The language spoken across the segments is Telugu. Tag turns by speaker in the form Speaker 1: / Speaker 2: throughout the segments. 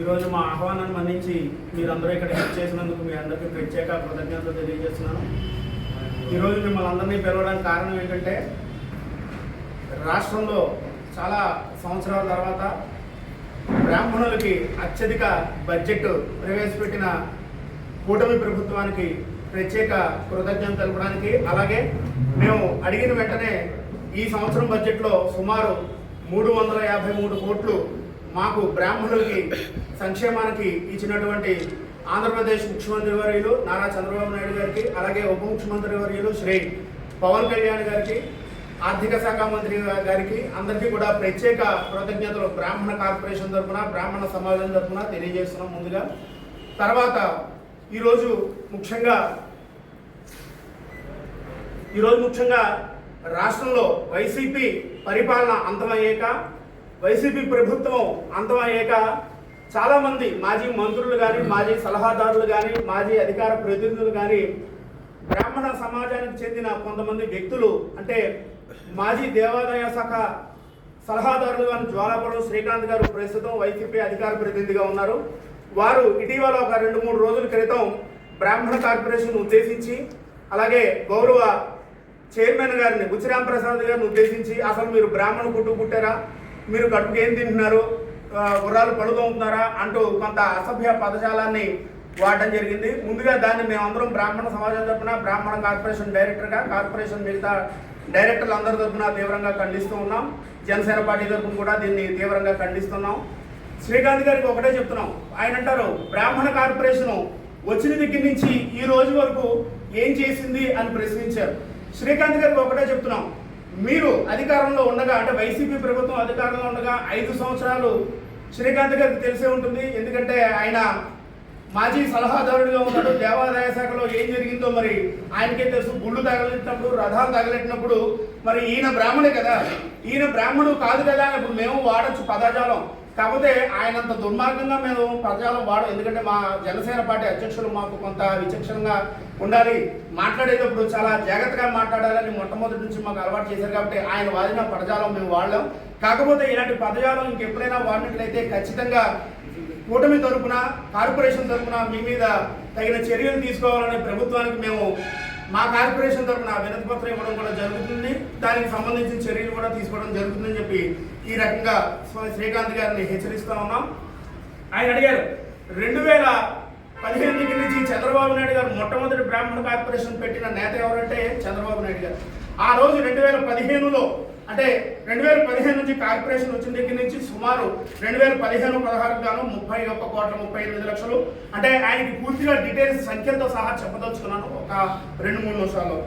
Speaker 1: ఈరోజు మా ఆహ్వానాన్ని మన్నించి మీరందరూ ఇక్కడ హెల్ప్ చేసినందుకు మీ అందరికీ ప్రత్యేక కృతజ్ఞతలు తెలియజేస్తున్నాను. ఈరోజు మిమ్మల్ని అందరినీ పిలవడానికి కారణం ఏంటంటే రాష్ట్రంలో చాలా సంవత్సరాల తర్వాత బ్రాహ్మణులకి అత్యధిక బడ్జెట్ ప్రవేశపెట్టిన కూటమి ప్రభుత్వానికి ప్రత్యేక కృతజ్ఞత తెలపడానికి అలాగే మేము అడిగిన వెంటనే ఈ సంవత్సరం బడ్జెట్లో సుమారు మూడు వందల యాభై మూడు కోట్లు మాకు బ్రాహ్మణులకి సంక్షేమానికి ఇచ్చినటువంటి ఆంధ్రప్రదేశ్ ముఖ్యమంత్రి వర్యులు నారా చంద్రబాబు నాయుడు గారికి అలాగే ఉప ముఖ్యమంత్రి వర్యులు శ్రీ పవన్ కళ్యాణ్ గారికి ఆర్థిక శాఖ మంత్రి గారికి అందరికీ కూడా ప్రత్యేక కృతజ్ఞతలు. బ్రాహ్మణ కార్పొరేషన్ తరఫున బ్రాహ్మణ సమాజం తరఫున తెలియజేస్తున్నాం ముందుగా. తర్వాత ఈరోజు ముఖ్యంగా ఈరోజు ముఖ్యంగా రాష్ట్రంలో వైసీపీ పరిపాలన అంతమయ్యాక వైసీపీ ప్రభుత్వం అంతమయ్యాక చాలామంది మాజీ మంత్రులు కానీ మాజీ సలహాదారులు కానీ మాజీ అధికార ప్రతినిధులు కానీ బ్రాహ్మణ సమాజానికి చెందిన కొంతమంది వ్యక్తులు అంటే మాజీ దేవాదాయ శాఖ సలహాదారులు కానీ జ్వాలాపురం శ్రీకాంత్ గారు ప్రస్తుతం వైసీపీ అధికార ప్రతినిధిగా ఉన్నారు. వారు ఇటీవల ఒక రెండు మూడు రోజుల క్రితం బ్రాహ్మణ కార్పొరేషన్ ఉద్దేశించి అలాగే గౌరవ చైర్మన్ గారిని గుచ్చిరాం ప్రసాద్ గారిని ఉద్దేశించి అసలు మీరు బ్రాహ్మణ కుట్టు పుట్టారా మీరు కడుపుకి ఏం తింటున్నారు? గుర్రాలు పడుతోంటున్నారా అంటూ కొంత అసభ్య పదజాలాన్ని వాడడం జరిగింది. ముందుగా దాన్ని మేమందరం బ్రాహ్మణ సమాజం తరఫున బ్రాహ్మణ కార్పొరేషన్ డైరెక్టర్గా కార్పొరేషన్ మిగతా డైరెక్టర్లు అందరి తరఫున తీవ్రంగా ఖండిస్తూ ఉన్నాం. జనసేన పార్టీ తరఫున కూడా దీన్ని తీవ్రంగా ఖండిస్తున్నాం. శ్రీకాంత్ గారికి ఒకటే చెప్తున్నాం. ఆయన అంటారు బ్రాహ్మణ కార్పొరేషన్ వచ్చిన దగ్గర నుంచి ఈ రోజు వరకు ఏం చేసింది? అని ప్రశ్నించారు. శ్రీకాంత్ గారికి ఒకటే చెప్తున్నాం. మీరు అధికారంలో ఉండగా అంటే వైసీపీ ప్రభుత్వం అధికారంలో ఉండగా ఐదు సంవత్సరాలు శ్రీకాంత్ గారికి తెలిసే ఉంటుంది. ఎందుకంటే ఆయన మాజీ సలహాదారుడిగా ఉన్నాడు దేవాదాయ శాఖలో ఏం జరిగిందో మరి ఆయనకే తెలుసు. గుళ్ళు తగలెట్టినప్పుడు రథాలు తగలెట్టినప్పుడు మరి ఈయన బ్రాహ్మణే కదా. ఈయన బ్రాహ్మణుడు కాదు కదా ఇప్పుడు మేము వాడచ్చు పదజాలం. కాకపోతే ఆయనంత దుర్మార్గంగా మేము పదజాలం వాడం ఎందుకంటే మా జనసేన పార్టీ అధ్యక్షులు మాకు కొంత విచక్షణగా ఉండాలి. మాట్లాడేటప్పుడు చాలా జాగ్రత్తగా మాట్లాడాలని మొట్టమొదటి నుంచి మాకు అలవాటు చేశారు కాబట్టి ఆయన వాడిన పదజాలం మేము వాడలేం. కాకపోతే ఇలాంటి పదజాలం ఇంకెప్పుడైనా వాడినట్లయితే ఖచ్చితంగా కూటమి తరపున కార్పొరేషన్ తరపున మీ మీద తగిన చర్యలు తీసుకోవాలని ప్రభుత్వానికి మేము మా కార్పొరేషన్ తరపున వినతిపత్రం ఇవ్వడం కూడా జరుగుతుంది. దానికి సంబంధించిన చర్యలు కూడా తీసుకోవడం జరుగుతుందని చెప్పి ఈ రకంగా శ్రీకాంత్ గారిని హెచ్చరిస్తూ ఉన్నాం. ఆయన అడిగారు రెండు వేల పదిహేను దగ్గర నుంచి చంద్రబాబు నాయుడు గారు మొట్టమొదటి బ్రాహ్మణ కార్పొరేషన్ పెట్టిన నేత ఎవరంటే చంద్రబాబు నాయుడు గారు. ఆ రోజు రెండు వేల పదిహేనులో అంటే రెండు వేల పదిహేను నుంచి కార్పొరేషన్ వచ్చిన దగ్గర నుంచి సుమారు రెండు వేల పదిహేను పదహారు గాను ముప్పై ఒక్క కోట్ల ముప్పై ఎనిమిది లక్షలు. అంటే ఆయనకి పూర్తిగా డీటెయిల్స్ సంఖ్యలతో సహా చెప్పదలుచుకున్నాను ఒక రెండు మూడు నిమిషాల్లో.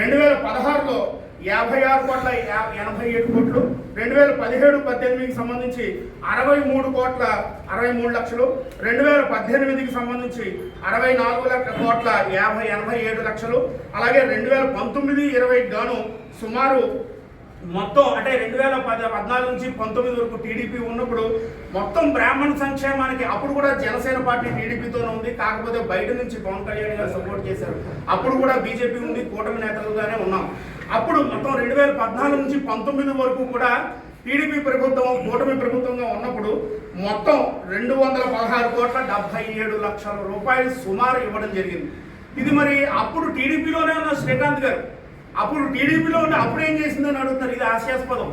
Speaker 1: రెండు వేల పదహారులో యాభై ఆరు కోట్ల ఎనభై ఏడు కోట్లు. రెండు వేల పదిహేడు పద్దెనిమిదికి సంబంధించి అరవై మూడు కోట్ల అరవై మూడు లక్షలు. రెండు వేల పద్దెనిమిదికి సంబంధించి అరవై నాలుగు లక్ష కోట్ల యాభై ఎనభై ఏడు లక్షలు. అలాగే రెండు వేల పంతొమ్మిది ఇరవై గాను సుమారు మొత్తం అంటే రెండు వేల పది పద్నాలుగు నుంచి పంతొమ్మిది వరకు టీడీపీ ఉన్నప్పుడు మొత్తం బ్రాహ్మణ సంక్షేమానికి అప్పుడు కూడా జనసేన పార్టీ టీడీపీతోనే ఉంది. కాకపోతే బయట నుంచి పవన్ కళ్యాణ్ గారు సపోర్ట్ చేశారు. అప్పుడు కూడా బీజేపీ ఉంది కూటమి నేతలుగానే ఉన్నాం. అప్పుడు మొత్తం రెండు వేల పద్నాలుగు నుంచి పంతొమ్మిది వరకు కూడా టీడీపీ ప్రభుత్వం కూటమి ప్రభుత్వంగా ఉన్నప్పుడు మొత్తం రెండు వందల పదహారు కోట్ల డెబ్బై ఏడు లక్షల రూపాయలు సుమారు ఇవ్వడం జరిగింది. ఇది మరి అప్పుడు టీడీపీలోనే ఉన్న శ్రీకాంత్ గారు. అప్పుడు టీడీపీలో ఉంటే అప్పుడు ఏం చేసిందని అడుగుతారు ఇది హాస్యాస్పదం.